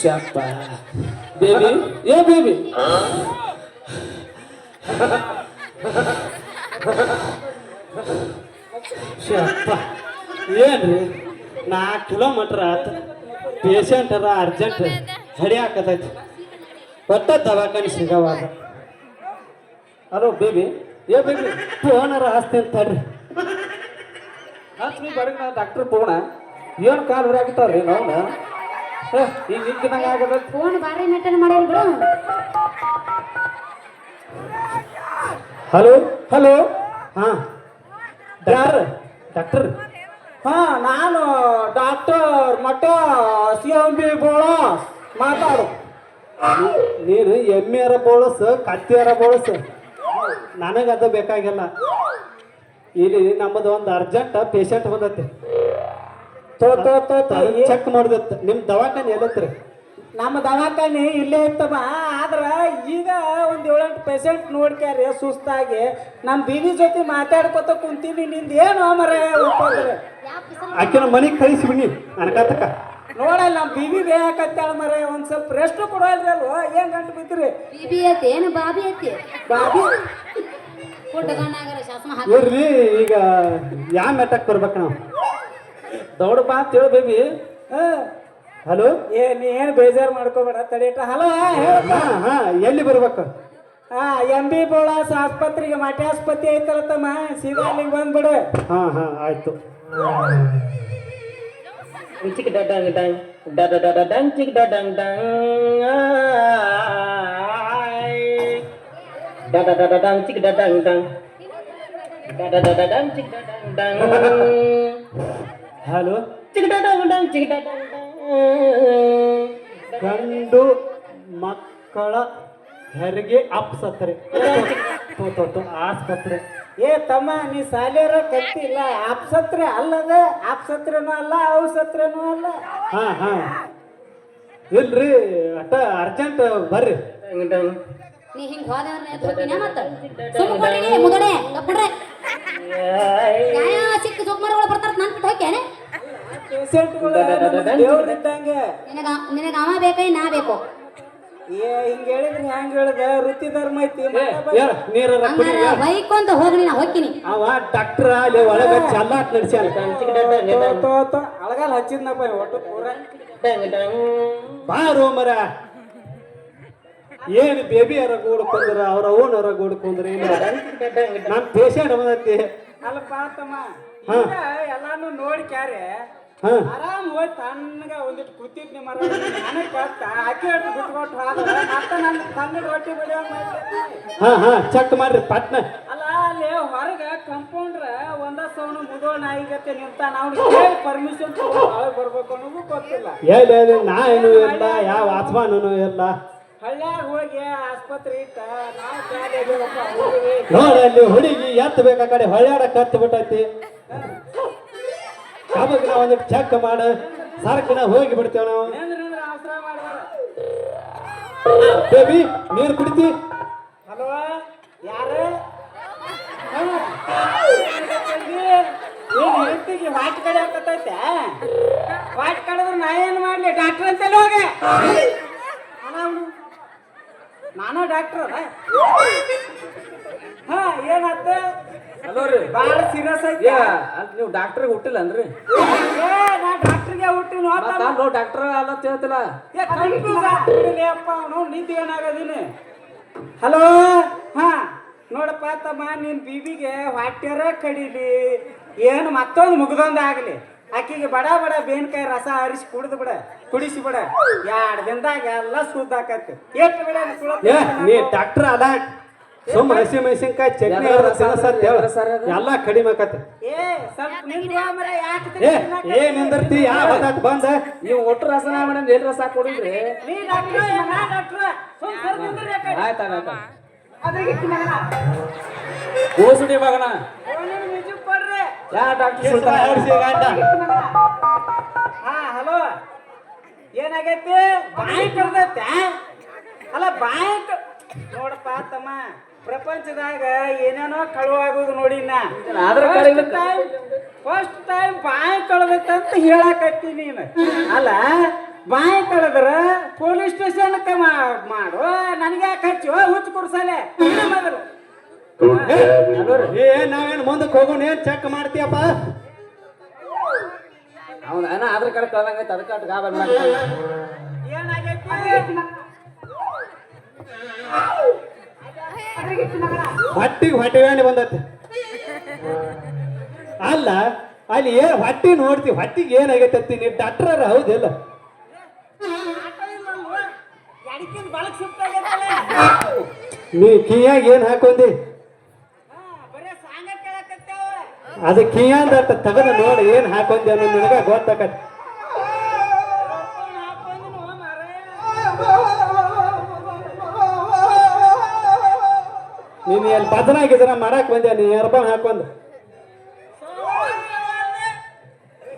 ಶಪ್ಪ baby ಏ baby ಶಪ್ಪ ಏನ್ರಿ ನಾಲ್ಕು ಕಿಲೋಮೀಟ್ರ್ ಆತ ಪೇಷಂಟ್ ಅರ ಅರ್ಜೆಂಟ್ ಹಡಿ ಹಾಕತೈತಿ ಒಟ್ಟ ದವಾಖಾನೆ ಸಿಗವಾಗ ಹಲೋ ಬೇಬಿ ಏ ಬೇಬಿ ಫೋನರ ಹಸ್ತೀನಿ ತಡ್ರಿ ಹಚ್ರಿ ಬರೀ ನಾ ಡಾಕ್ಟರ್ ಫೋನ ಏನು ಕಾಲು ಹೊರಾಗಿತ್ತಾವ್ರಿ ನಾವು ಈಗ ನಿಂತಿನಂಗೆ ಆಗದ ಫೋನ್ ಬಾರಿ ಮೆಟ್ಟನ್ ಮಾಡ್ಯಾರ ಬಿಡು. ಹಲೋ? ಹಲೋ? ಹಾ. ಯಾರು? ಡಾಕ್ಟರ್. ಹಾ ನಾನು ಡಾಕ್ಟರ್ ಮಠ ಸಿ ಎಂ ಬಿ ಬೋಳಸ್ ಮಾತಾಡು. ನೀನು ಎಮ್ಮೆಯರ ಬೋಳಸ್ ಕತ್ತಿಯರ ಬೋಳಸ್. ನನಗದು ಬೇಕಾಗಿಲ್ಲ. ಇಲ್ಲಿ ನಮ್ಮದು ಒಂದು ಅರ್ಜೆಂಟ್ ಪೇಷಂಟ್ ಬಂದೈತಿ ಚೆಕ್ ಮಾಡ್ದತ್ತ. ನಿಮ್ಮ ದವಾಖಾನೆ ಎಲ್ಲತ್ರಿ ನಮ್ಮ ದವಾಖಾನೆ ಇಲ್ಲೇ ಇತ್ತಮ್ಮ ಆದ್ರ ಈಗ ಒಂದ್ ಏಳೆಂಟು ಪೇಷಂಟ್ ನೋಡ್ಕ್ಯಾರಿ ಸುಸ್ತಾಗಿ. ನಮ್ ಬೀದಿ ಜೊತೆ ಮಾತಾಡ್ಕೊತ ಕುಂತೀನಿ ನಿಂದ ಏನು ಮರ ಆಕಿನ ಮನೆಗೆ ಕಳಿಸಿ ಬಿಡಿ ಅನ್ಕತಕ್ಕ ನೋಡಲ್ಲ ನಮ್ ಬಿವಿ ಬೇಕಂತೇಳ ಮರ. ಒಂದ್ ಸ್ವಲ್ಪ ರೆಸ್ಟ್ ಕೊಡೋಲ್ರಲ್ವ ಏನ್ ಗಂಟು ಬಿದ್ರಿ? ಬಿಬಿ ಐತಿ ಏನು ಬಾಬಿ ಐತಿ? ಬಾಬಿ? ಈಗ ಯಾವ ಮೆಟ್ಟಕ್ ಬರ್ಬೇಕು ನಾವು? ದೌಡ್ ಬಾ ಹೇಳು ಬೇಬಿ ಹಲೋ ಏ ನೀ ಏನು ಬೇಜಾರು ಮಾಡ್ಕೋಬೇಡ ತಡೀಟ ಹಲೋ ಹಾ ಹಾ ಎಲ್ಲಿ ಬರ್ಬೇಕು? ಹಾ ಎಂ ಬಿ ಬೋಳಾಸ್ ಆಸ್ಪತ್ರೆಗೆ ಮಾಟಿ ಆಸ್ಪತ್ರೆ ಐತಲ್ಲ ತಮ್ಮ. ಸೀದಾ ಅಲ್ಲಿಗೆ ಬಂದ್ಬಿಡು. ಹಾ ಹಾ ಆಯ್ತು. ಚಿಕ್ ಡಡಂಗ್ ಡಂಗ್ ಡಡ ಡಡ ಡಂಗ್ ಚಿಕ್ ಡಡಂಗ್ ಡಂಗ್ ಆಯ್. ಡಡ ಡಡ ಡಂಗ್ ಚಿಕ್ ಡಡಂಗ್ ಡಂಗ್ ಡಡ ಡಡ ಡಂಗ್ ಚಿಕ್ಕ ಡಡಂಗ್ ಡಂಗ್. ಹಲೋ? ಗಂಡು ಮಕ್ಕಳ ಹೆರಿಗೆ ಅಪ್ಸತ್ರೆ. ಆಸ್ಪತ್ರೆ. ಏ ತಮ್ಮ ನೀ ಸಾಲಿಯರ ಕತ್ತಿಲ್ಲ. ಆಪ್ಸತ್ರೆ ಅಲ್ಲದ ಆಪ್ಸತ್ರೆನೂ ಅಲ್ಲ ಔಸತ್ರೆನೂ ಅಲ್ಲ. ಹಾ ಹಾ. ಇಲ್ರಿ ಅಟ ಅರ್ಜೆಂಟ್ ಬರ್ರಿ. ನೀ ಹಿಂಗ್ ಹೋದ್ರೆ ಮತ್ತ ನ್ಯಾಯ ಸಿಕ್ಕ ಸುಮಾರುಗಳು ಬರ್ತಾರ ನನ್ ಬಿಟ್ಟು ಹೋಗ್ಯಾನೆ ದೇವ್ರಿದ್ದಂಗೆ ನಿನಗ ನಿನಗ ಅವ ಬೇಕಾ ನಾ ಬೇಕು? ಏ ಹಿಂಗ ಹೇಳಿದ್ರೆ ಹೆಂಗ್ ಹೇಳ್ದ? ವೃತ್ತಿ ಧರ್ಮ ಐತಿ ಏ, ಏ, ನೀರರ ಕುಡಿ ಹಂಗಾರ ಬೈಕೊಂತ ಹೋಗ್ನಿ ನಾ ಹೋಗ್ತೀನಿ. ಅವ ಡಾಕ್ಟ್ರ ಅಲ್ಲಿ ಒಳಗ ಚಲ್ಲಾಟ್ ನಡೆಸ್ಯಾನ. ಚಿಕ್ಕ ಅಳಗಾಲ ಹಚ್ಚಿದ್ನಪ್ಪ ಒಟ್ಟು ಪೂರ. ಬಾರೋ ಮರ. ಏನು ಬೇಬಿ ಅರ ಗೂಡ್ಕೊಂಡ್ರ ಅವ್ರ ಓನ್ ಅರ ಗೂಡ್ಕೊಂಡ್ರ ಇಲ್ಲ ನಮ್ ಪೇಷಂಟ್ ಬಂದೈತಿ ಅಲ್ಲಪ್ಪ ತಮ್ಮ ಈಗ ಎಲ್ಲಾನು ನೋಡಿ ಕ್ಯಾರೆ. ಆರಾಮ್ ಹೋಗಿ ತಣ್ಣಗ ಒಂದಿಟ್ಟು ಕೂತಿದ್ ನಿಮ್ಮ ನನಗೆ ಕತ್ತ ಅಕ್ಕಿ ಹೊಟ್ಟು ಬಿಟ್ಕೊಟ್ಟು ಹೋದ್ರೆ ಮತ್ತೆ ನನ್ನ ಕನ್ನಡ ರೊಟ್ಟಿ ಮಾಡ್ತೀನಿ ಹಾ ಹಾ ಚೆಕ್ ಮಾಡ್ರಿ ಪಟ್ನ. ಅಲ್ಲ ಅಲ್ಲಿ ಹೊರಗ ಕಂಪೌಂಡ್ರ ಒಂದ ಸೌನು ಮುದೋ ನಾಯಿಗತ್ತೆ ನಿಂತ ನಾವು ಕೇಳಿ ಪರ್ಮಿಷನ್ ಒಳಗೆ ಬರ್ಬೇಕು ಅನ್ನೋದು ಗೊತ್ತಿಲ್ಲ. ಏ ನಾ ಏನು ಇಲ್ಲ ಯಾವ ಆತ್ಮಾನೂ ಇಲ್ಲ. ಹಳ್ಳ್ಯಾಗ ಹೋಗಿ ಆಸ್ಪತ್ರೆ ಇಟ್ಟ ನಾವು ಖಾಲಿ ಆಗಿವಪ್ಪ ಹೋಗಿವಿ ನೋಡ ಅಲ್ಲಿ ಹುಡುಗಿ ಎತ್ತ ಬೇಕ ಕಡೆ ಹೊಳ್ಯಾಡ ಕತ್ತು ಬಿಟ್ಟೈತಿ. ಕಬಕ್ ನಾವು ಒಂದಿಟ್ಟು ಚೆಕ್ ಮಾಡ. ಸರ್ಕನ ಹೋಗಿ ಬಿಡ್ತೇವ ನಾವು. ನಿಂದ್ರ ಅವಸರ ಬೇಬಿ ನೀರು ಕುಡಿತಿ? ಹಲೋ ಯಾರು? ಏನು ಹೆಂಡತಿಗೆ ವಾಟ್ ಕಡೆ ಹಾಕತೈತೆ ವಾಟ್ ಕಡಿದ್ರೆ ನಾ ಏನು ಮಾಡಲಿ? ಡಾಕ್ಟರ್ ಅಂತೇಳಿ ಹೋಗೆ. ಅವ್ನು. ನಾನು ಡಾಕ್ಟರ್ ಹಾ ಏನಾತ? ಹಲೋ ರೀ. ಭಾಳ ಸೀರಿಯಸ್ ಐತಿ. ಅದ್ ನೀವು ಡಾಕ್ಟ್ರಿಗೆ ಹುಟ್ಟಿಲ್ಲ ಅನ್ರಿ ಏ ನಾ ಡಾಕ್ಟರ್ಗೆ ಹುಟ್ಟಿನ ಮತ್ತ ನೋ ಡಾಕ್ಟರ್ ಅಲ್ಲ ಅಂತ ಹೇಳ್ತಿಲ್ಲ. ಏ ಕನ್ಫ್ಯೂಸ್ ಆಗ್ಬಿಟ್ಟಿದೆ ಅಪ್ಪ ನಿಂತು ಏನಾಗೋದಿನಿ. ಹಲೋ ಹಾ ನೋಡಪ್ಪ ತಮ್ಮ ನಿನ್ ಬೀಬಿಗೆ ಹೊಟ್ಟೆರ ಕಡಿಲಿ ಏನು ಮತ್ತೊಂದು ಮುಗ್ದೊಂದು ಆಗಲಿ. ಆಕಿಗೆ ಬಡ ಬಡ ಬೇನ್ಕಾಯಿ ರಸ ಹರಿಸಿ ಕುಡಿದು ಬಿಡ ಕುಡಿಸಿ ಬಿಡ. ಎರಡು ದಿನದಾಗ ಎಲ್ಲ ಸುದ್ದ ಆಕತಿ. ಎಷ್ಟು ಬಿಡ ಏ ನೀ ಡಾಕ್ಟರ್ ಅದ? ಸುಮ್ಮ ಹಸಿ ಮೆಣಸಿನ್ಕಾಯಿ ಚಟ್ನಿ ಯಾವ್ದಾರ ಎಲ್ಲ ಕಡಿಮೆ ಆಕತಿ. ಏ ಸ್ವಲ್ಪ ನಿಂದ್ರ ಮರೆ, ಯಾಕೆ ಏ ಏ ನಿಂದರ್ತಿ ಯಾವ ಬಂದ? ನೀವು ಒಟ್ಟು ರಸನ ಮೇಡಮ್ ಏನ್ ರಸ ಕೊಡಿದ್ರಿ ನೀ ಡಾಕ್ಟ್ರ ನಾ ಡಾಕ್ಟ್ರ ಸುಮ್ ನಿಂದ್ರಿ ಯಾಕೆ? ಇಟ್ಟು ಮಗನ. ಯಾ ಡಾಕ್ಟರ್ ಸುಲ್ತಾನ ಸುಲ್ತಾನ ಹೊಡ್ಸಿ ಗಂಡ. ಹಾ ಹಲೋ. ಏನಾಗೈತಿ? ಬಾಯಿ ಕರ್ದೈತೆ ಅಲ್ಲ ಬಾಯಿ ನೋಡಪ್ಪ ತಮ್ಮ. ಪ್ರಪಂಚದಾಗ ಏನೇನೋ ಕಳುವಾಗೋದು ನೋಡಿ ನಾ ಆದ್ರ ಫಸ್ಟ್ ಟೈಮ್ ಫಸ್ಟ್ ಟೈಮ್ ಬಾಯಿ ಕಳ್ದೈತೆ ಅಂತ ಹೇಳಕತ್ತಿ ನೀನು. ಅಲ್ಲ ಬಾಯಿ ಕಳೆದ್ರ ಪೊಲೀಸ್ ಸ್ಟೇಷನ್ ಮಾಡು. ನನಗೆ ಯಾಕೆ ಹಚ್ಚು ಹುಚ್ಚು ಕೊಡ್ಸಲೆ. ಮೊದಲು. ಏ ನಾವೇನು ಮುಂದಕ್ಕೆ ಹೋಗೋಣ? ಏನ್ ಚೆಕ್ ಮಾಡ್ತೀಯಪ್ಪ? ಅವನ ಏನ ಆಧಾರ್ ಕಾರ್ಡ್ ಕಳ್ದಂಗೈತೆ ಅದಕ್ಕೆ ಅಟ್ ಗಾಬರಿ ಹೊಟ್ಟಿಗೆ ಹೊಟ್ಟೆ ವ್ಯಾಣಿ ಬಂದತ್ತೆ ಅಲ್ಲ ಅಲ್ಲಿ ಏನ್ ಹೊಟ್ಟಿ ನೋಡ್ತಿ ಹೊಟ್ಟಿಗೆ ಏನಾಗೈತಿ ನೀವು ಡಾಕ್ಟರ್ ಹೌದಿಲ್ಲ ನೀ ಕಿಯಾಗ ಏನ್ ಹಾಕೊಂಡಿ ಬರೇ ಸಾಂಗ ಕೇಳಕತ್ತಾವ ಅಂತ ತಗದ ನೋಡಿ ಏನ್ ಹಾಕೊಂಡೆ ಅನ್ನೋ ನಿನಗ ಗೊತ್ತಾಕತ್ತೆ. ನೀನು ಎಲ್ಲಿ ಭಜನಾಗಿದ್ರ ಮಾಡಕ್ ಬಂದೆ ನೀ ಎರ್ಬನ್ ಹಾಕೊಂಡು.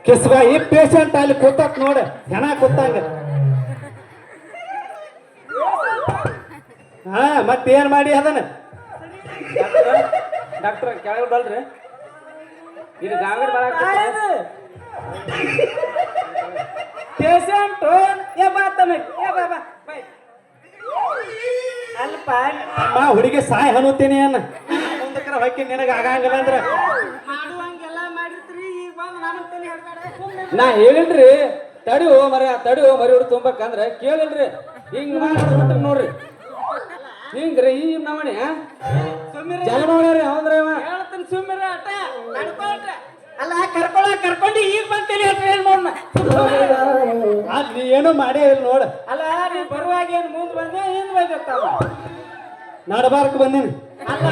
ಕಿಸ್ಗ ಈ ಪೇಷಂಟ್ ಅಲ್ಲಿ ಕೂತಕ್ ನೋಡ, ಹೆಣ ಕೂತಂಗ. ಹಾ, ಮತ್ತೇನ್ ಮಾಡಿ ಅದನ್ನ? ಡಾಕ್ಟರ್, ಕೆಳಗೆ ಬಲ್ರಿ ಇದು ಗಾಬರಿ ಮಾಡಕ್ ಪೇಷಂಟ್ ಏ ಬಾ ತಮ್ಮ. ಏ ಬಾ ಬಾ ಬೈ. ಅಲ್ಪ. ಅಮ್ಮ ಹುಡುಗಿ ಸಾಯ್ ಹನುತ್ತೀನಿ ಅನ್ನ ಮುಂದಕ್ರ ಹೊಕ್ಕಿ ನಿನಗೆ ಆಗಂಗಿಲ್ಲ ಅಂದ್ರೆ? ಮಾಡುವಂಗೆಲ್ಲ ಮಾಡಿರ್ತೀರಿ ಈಗ ಬಂದು ನನ್ನ ತಲೆ ನಾ ಹೇಳಿಲ್ರಿ. ತಡಿ ಹೋ ಮರ ತಡಿ ಹೋ ಮರಿ ಹುಡುಗ ತುಂಬಕಂದ್ರೆ ಕೇಳಿಲ್ರಿ. ಹಿಂಗ್ ಮಾಡ್ಬಿಟ್ರಿ ನೋಡ್ರಿ. ಹಿಂಗ್ರಿ ಈ ನಮಣಿ ಸುಮ್ಮಿರಿ ಜಲ ಮಾಡ್ಯಾರಿ ಹೌದ್ರಿ ಅವ? ಹೇಳ್ತೀನಿ ಸುಮ್ಮಿರಿ ಅಟ ನಡ್ಕೊಳ್ರಿ. ಅಲ್ಲ ಕರ್ಕೊಳ ಕರ್ಕೊಂಡು ಈಗ ಹಿಡ್ರಿ ಏನ್ ಮಾಡೇ ಇಲ್ಲ ನೋಡ. ಅಲ್ಲ ನೀ ಬರುವಾಗ ಏನು ಮುಂದೆ ಬಂದೆ ಹಿಂದೆ ಬಂದಿರ್ತಾವ ನಡಬಾರಕ್ ಬಂದೀನಿ. ಅಲ್ಲ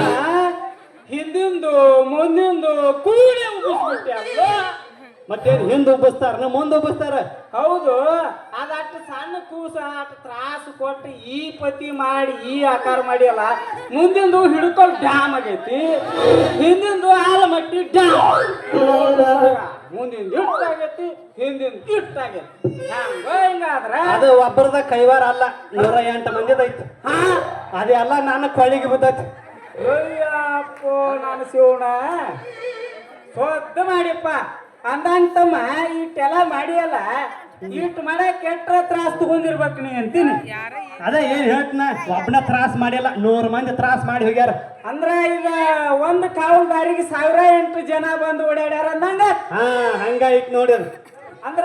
ಹಿಂದಿಂದು ಮುಂದಿಂದು ಕೂಡಿ ಉಗಿಸ್ಬಿಟ್ಟೆ ಅಲ್ಲ ಮತ್ತೇನ್ ಹಿಂದೆ ಉಬ್ಬಿಸ್ತಾರ ಮುಂದೆ ಉಬ್ಬಿಸ್ತಾರ? ಹೌದು. ಅದಷ್ಟು ಸಣ್ಣ ಕೂಸ ಅಷ್ಟು ತ್ರಾಸು ಕೊಟ್ಟು ಈ ಪತಿ ಮಾಡಿ ಈ ಆಕಾರ ಮಾಡಿ ಅಲ್ಲ ಮುಂದಿಂದು ಹಿಡ್ಕೊಂಡು ಡ್ಯಾಮ್ ಆಗೈತಿ ಹಿಂದಿಂದು ಆಲಮಟ್ಟಿ ಡ್ಯಾಮ್. ಮುಂದಿಂದು ಇಟ್ಟಾಗೈತಿ ಹಿಂದಿನ ಇಟ್ಟಾಗೈತಿ ಹಿಂಗಾದ್ರ ಅದು ಒಬ್ಬರದ ಕೈವಾರ ಅಲ್ಲ ನೂರ ಎಂಟು ಮಂದಿದೈತಿ ಹಾ? ಅದೆಲ್ಲ ನನ್ನ ಕೊಳ್ಳಿಗೆ ಬಿದ್ದೈತಿ. ಅಯ್ಯಪ್ಪ ನಾನು ಶಿವಣ ಸೊದ್ದು ಮಾಡಿಪ್ಪ. ಅಂದಂಗ ತಮ್ಮ ಇಟ್ಟೆಲ್ಲ ಮಾಡಿಯಲ್ಲ ಇಟ್ ಮಾಡ ಕೆಟ್ಟ ತ್ರಾಸ್ ತಗೊಂಡಿರ್ಬೇಕು ನೀ ಅಂತೀನಿ. ಅದೇ ಏನ್ ಹೇಳ್ತನ? ಒಬ್ಬನ ತ್ರಾಸ್ ಮಾಡಿಲ್ಲ ನೂರ್ ಮಂದಿ ತ್ರಾಸ್ ಮಾಡಿ ಹೋಗ್ಯಾರ. ಅಂದ್ರ ಈಗ ಒಂದ್ ಕಾವಲ್ ದಾರಿಗೆ ಸಾವಿರ ಎಂಟು ಜನ ಬಂದು ಓಡಾಡ್ಯಾರ ಅಂದಂಗ? ಹಾ ಹಂಗ ನೋಡಿ. ಅಂದ್ರೆ ಅಂದ್ರ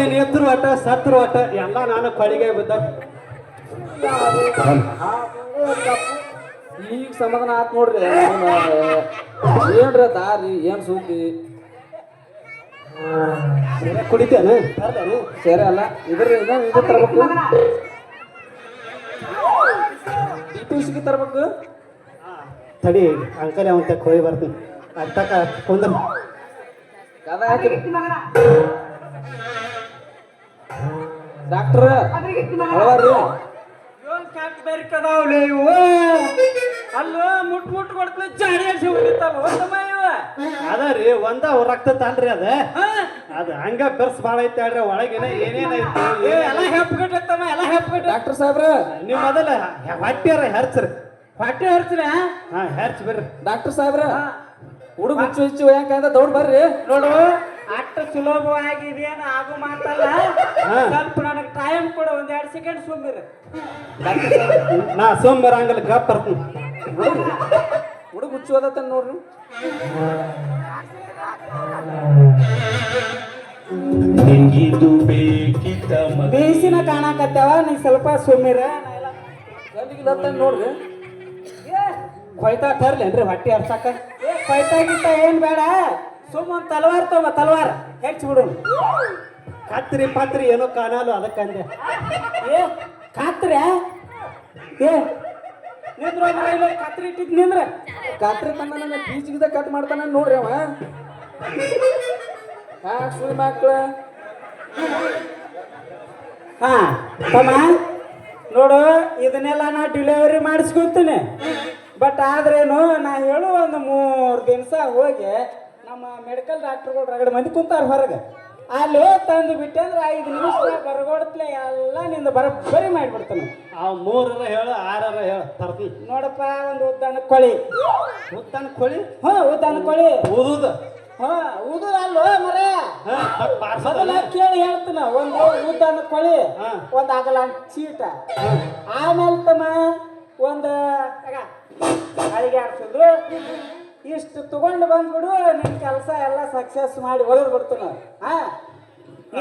ಏನ್ ಎತ್ತರು ಆಟ ಸತ್ರು ಆಟ ಎಲ್ಲ ನಾನು ಕೊಳಿಗೆ ಬಿದ್ದ. ಈಗ ಸಮಾಧಾನ ಆತ್ ನೋಡ್ರಿ. ಏನ್ರ ದಾರಿ ಏನ್ ಸುದ್ದಿ? ಕುಡಿತೇನೆ? ಸೇರೆ ಅಲ್ಲ ಇದ್ರ ಇದು ತರ್ಬೇಕು. ಟೂಸಿಗೆ ತರ್ಬೇಕು? ತಡಿ ಅಂಕಲ್ ಅವನ ತಕ್ಕ ಹೋಗಿ ಬರ್ತೀನಿ. ಅರ್ತಕ ಕುಂದ್ರ. ಕದ ಹಾಕಿ ಡಾಕ್ಟರ್ ಅಲ್ಲೋ ಮುಟ್ ಮುಟ್ ಕೊಡ್ತಲ ಜಾಡಿ ಹಸಿ ಹೋಗಿತ್ತಲ್ಲ ಅದ ರೀ ಒಂದ ರಕ್ತ ತಾನ್ರಿ ಅದ. ಹಾ? ಅದ ಹಂಗ ಬೆರ್ಸ್ ಭಾಳ ಐತೆ ಹೇಳ್ರಿ ಒಳಗಿನ ಏನೇನೈತಿ ಏ ಎಲ್ಲ ಹೆಪ್ಗಟ್ಟತ್ತಮ್ಮ ಎಲ್ಲ ಹೆಪ್ಗಟ್ಟ ಡಾಕ್ಟರ್ ಸಾಹೇಬ್ರ. ನೀವು ಮೊದಲ ಹೊಟ್ಟೆ ಹೆರ್ಚ್ರಿ. ಹೊಟ್ಟೆ ಹರ್ಚ್ರ? ಹಾ ಹೆರ್ಚ್ ಬರ್ರಿ ಡಾಕ್ಟರ್ ಸಾಹೇಬ್ರ ಹುಡುಗ ಹುಚ್ಚು ಹುಚ್ಚು ಅಂತ ದೌಡ್ ಬರ್ರಿ. ನೋಡು. ಅಷ್ಟು ಸುಲಭವಾಗಿ ಇದೇನು ಆಗು ಮಾತಲ್ಲ. ಸ್ವಲ್ಪ ನನಗೆ ಟೈಮ್ ಕೊಡು ಒಂದ್ ಎರಡು ಸೆಕೆಂಡ್ ಸುಮ್ಮಿರ ನಾ ಸೋಮವಾರ ಹಂಗಲ್ಲ ಗಪ್ ಬರ್ತೀನಿ. ಹುಡುಗ ಹುಚ್ಚು ಓದತ್ತ ನೋಡ್ರಿ. ಬೇಸಿನ ಕಾಣಕತ್ತಾವ ನೀ ಸ್ವಲ್ಪ ಸುಮ್ಮಿರ ಗಲ್ಲಿಗಿಲ್ಲ ನೋಡ್ರಿ. ಕೊಯ್ತಾ ತರ್ಲೇನ್ರಿ ಹೊಟ್ಟೆ ಹರ್ಸಕ್ಕ ಏ ಗಿಟ್ಟ ಏನ್ ಬೇಡ. ಸುಮ್ಮ ತಲವಾರ್ ತಗೊಂಬ ತಲವಾರ್. ಹೆಚ್ಚು ಬಿಡು. ಕತ್ರಿ ಪತ್ರಿ ಏನೋ ಕಾಣಲು ಅದಕ್ಕಂದೆ ಏ ಕಾತ್ರ? ಏ ನಿಂದ್ರ ಕತ್ರಿ ಇಟ್ಟಿದ್ ನಿಂದ್ರ. ಕಾತ್ರಿ ತಂದ ನನ್ನ ಬೀಚಿಗಿದ ಕಟ್ ಮಾಡ್ತಾನ ನೋಡ್ರಿ ಅವ. ಹಾ ಸುಳಿ ಮಕ್ಳ. ಹಾ ತಮ್ಮ ನೋಡು ಇದನ್ನೆಲ್ಲ ನಾ ಡಿಲಿವರಿ ಮಾಡಿಸ್ಕೊತೀನಿ. ಬಟ್ ಆದ್ರೇನು ನಾ ಹೇಳು ಒಂದು ಮೂರು ದಿವಸ ಹೋಗಿ ನಮ್ಮ ಮೆಡಿಕಲ್ ಡಾಕ್ಟರ್ಗಳು ರಗಡ ಮಂದಿ ಕುಂತಾರ ಹೊರಗೆ. ಅಲ್ಲಿ ಹೋಗಿ ತಂದು ಬಿಟ್ಟೆ ಅಂದ್ರೆ ಐದು ನಿಮಿಷ ಬರಗೊಡ್ತಲೆ ಎಲ್ಲ ನಿಂದ ಬರಬರಿ ಮಾಡಿಬಿಡ್ತಾನೆ. ಆ ಮೂರರ ಹೇಳು ಆರರ ಹೇಳು ತರ್ತೀನಿ ನೋಡಪ್ಪ ಒಂದು ಉದ್ದಾನ ಕೊಳಿ. ಉದ್ದಾನ ಕೊಳಿ? ಹಾ ಉದ್ದಾನ ಕೊಳಿ. ಊದುದ? ಹಾ ಉದು ಅಲ್ಲೋ ಮರೆ? ಮೊದಲ ಕೇಳಿ ಹೇಳ್ತಾನ ಒಂದು ಉದ್ದಾನ ಕೊಳಿ. ಒಂದು ಆಗಲ ಚೀಟ. ಆಮೇಲೆ ತಮ್ಮ ಒಂದು ಅಡಿಗೆ ಆಡ್ಸೋದು ಇಷ್ಟು ತಗೊಂಡು ಬಂದ್ಬಿಡು ನಿನ್ ಕೆಲಸ ಎಲ್ಲ ಸಕ್ಸಸ್ ಮಾಡಿ ಒಳಗೆ ಬಿಡ್ತಾನ. ಹಾ?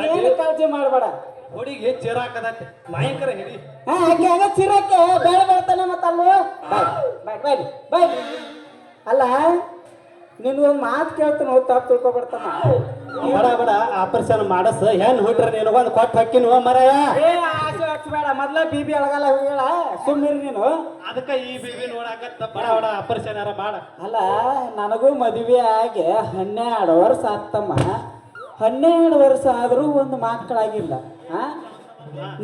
ಏನು ಕಾಳಜಿ ಮಾಡಬೇಡ. ಹುಡುಗಿ ಚಿರಾಕದತ್ತೆ ಭಯಂಕರ ಹಿಡಿ. ಹಾ ಆಕೆ ಆಗ ಚಿರಾಕೆ ಬೇಡ ಬರ್ತಾನೆ ಮತ್ತಲ್ವ ಬಾಯ್ ಬಾಯ್ ಬೈ ಅಲ್ಲ ನಿನ್ಗೊಂದು ಮಾತು ಕೇಳ್ತಾನೆ ತಪ್ಪು ತಿಳ್ಕೊಬಿಡ್ತಾನ. ಬಡ ಬಡ ಆಪರೇಷನ್ ಮಾಡಸ. ಹೆಣ್ ಹುಟ್ರ ನೀನು ಒಂದು ಕೊಟ್ಟು ಹಾಕಿನ ಮರಯ? ಹಚ್ಚಬೇಡ ಮೊದ್ಲ ಬಿ ಬಿ ಅಳಗಲ್ಲ ಸುಮ್ಮನೆ ನೀನು. ಅದಕ್ಕೆ ಈ ಬಿಬಿ ನೋಡಾಕತ್ತ ಬಡ ಬಡ ಆಪರೇಷನ್ ಯಾರ ಮಾಡ ಅಲ್ಲ ನನಗೂ ಮದುವೆ ಆಗಿ ಹನ್ನೆರಡು ವರ್ಷ ಆಗ್ತಮ್ಮ ಹನ್ನೆರಡು ವರ್ಷ ಆದರೂ ಒಂದು ಮಕ್ಕಳಾಗಿಲ್ಲ ಆ?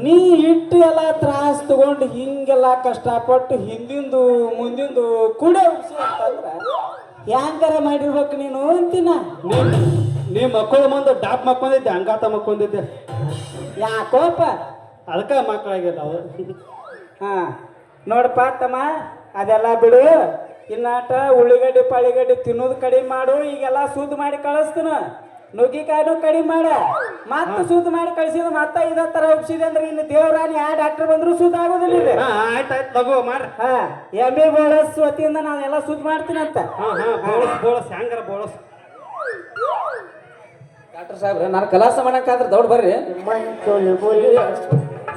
ನೀ ಇಟ್ಟು ಎಲ್ಲ ತ್ರಾಸ ತಗೊಂಡು ಹಿಂಗೆಲ್ಲ ಕಷ್ಟಪಟ್ಟು ಹಿಂದಿಂದು ಮುಂದಿಂದು ಕೂಡ ಅಂತಂದ್ರೆ ಹ್ಯಾಂಗಾರ ಮಾಡಿರ್ಬೇಕು ನೀನು ಅಂತೀನ? ನೀ ಮಕ್ಕಳು ಮುಂದೆ ಡಾಪ್ ಮಕ್ಕೊಂದಿದ್ದೆ ಹಂಗಾತ ಮಕ್ಕೊಂದಿದ್ದೆ. ಯಾಕೋಪ? ಅದಕ್ಕ ಮಕ್ಕಳಾಗಿಲ್ಲ ಅವರು. ಹಾಂ ನೋಡಪ್ಪ ತಮ್ಮ ಅದೆಲ್ಲ ಬಿಡು. ಇನ್ನಾಟ ಉಳ್ಳಿಗಡ್ಡಿ ಪಳಿಗಡ್ಡಿ ತಿನ್ನೋದು ಕಡಿಮೆ ಮಾಡು ಈಗೆಲ್ಲ ಸೂದ್ ಮಾಡಿ ಕಳಿಸ್ತೀನ. ನುಗ್ಗಿಕಾಯಿನೂ ಕಡಿಮೆ ಮಾಡ. ಮತ್ತೆ ಸೂದ್ ಮಾಡಿ ಕಳಿಸಿದ ಮತ್ತೆ ಇದೇ ತರ ಒಪ್ಸಿದೆ ಅಂದ್ರೆ ಇನ್ನು ದೇವರಾಣಿ ಆ ಡಾಕ್ಟರ್ ಬಂದ್ರು ಸೂದ್ ಆಗೋದಿಲ್ಲ ಇದು ಹಾ ಆಯ್ತಾಯ್ತು ತಗೋ ಮಾಡ್ರಿ ಹಾ ಎಂ ಬಿ ಬೋಳಸ್ ವತಿಯಿಂದ ನಾನು ಎಲ್ಲ ಸೂದ್ ಮಾಡ್ತೀನಿ ಅಂತ. ಹಾ ಹಾ ಬೋಳಸ್ ಬೋಳಸ್ ಹ್ಯಾಂಗಾರ ಬೋಳಸ್. ಡಾಕ್ಟರ್ ಸಾಹೇಬ್ರೆ ನಾನು ಕಲಾಸ ಮಾಡಕ್ಕಾದ್ರೆ ದೌಡ್ ಬರ್ರಿ.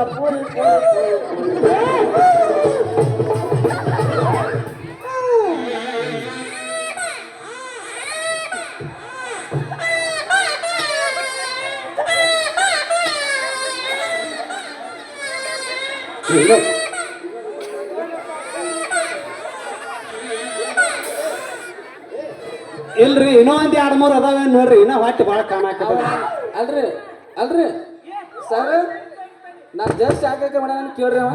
கபூரி Look. ಇಲ್ರಿ ಇನ್ನೊಂದ್ ಎರಡ್ ಮೂರ್ ಅದಾವೇನ್ ನೋಡ್ರಿ ಇನ್ನ ಹೊಟ್ಟೆ ಬಾಳ ಕಾಣಾಕ ಅಲ್ರಿ ಅಲ್ರಿ ಸರ್ ನಾನು ಜಾಸ್ತಿ ಆಗಕ್ಕೆ ಮಾಡೋಣ ಕೇಳ್ರಿ ಅವ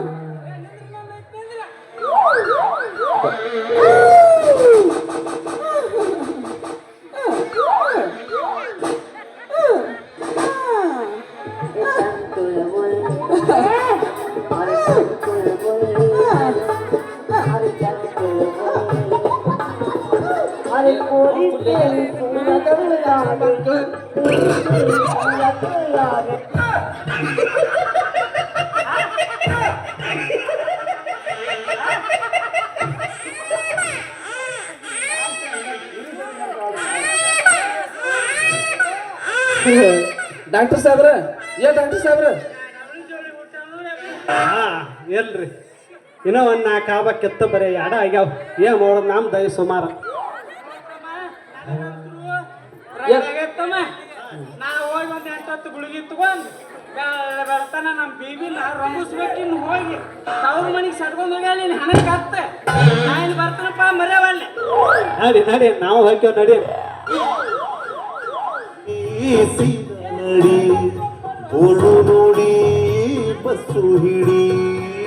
Thank you. ಡಾಕ್ಟರ್ ಸಾಹೇಬ್ರ ಏ ಡಾಕ್ಟರ್ ಸಾಹೇಬ್ರ. ಹಾ ಇಲ್ರಿ. ಇನ್ನೂ ಒಂದು ನಾಲ್ಕು ಆಗ್ಬೇಕಿತ್ತು ಬರೀ ಯಾಡ ಆಗ್ಯಾವ. ಏನು ಮಾಡೋದು ನಮ್ ದಯ ಸುಮಾರು. ನಾ ಹೋಗಿ ಒಂದು ಎಂಟತ್ತು ಗುಳಿಗೆ ತಗೊಂಡು ಬರ್ತಾನ ನಮ್ಮ ಬೀಬಿನ ರಂಗಿಸ್ಬೇಕು ಇನ್ನು ಹೋಗಿ. ತವ್ರ ಮನೆಗೆ ಸಡ್ಕೊಂಡು ಹೋಗಿ ನೀನು ಹಣಕ್ಕೆ ಹತ್ತ. ನಾ ಇಲ್ಲಿ ಬರ್ತಾನಪ್ಪ ಮರ್ಯಾವಲ್ಲಿ ನಡಿ ನಡಿ ನಾವು ಹೋಗ್ಯವ ನಡಿ. ನಡಿ ಗೋಳು ನೋಡಿ ಬಸ್ಸು ಹಿಡಿ.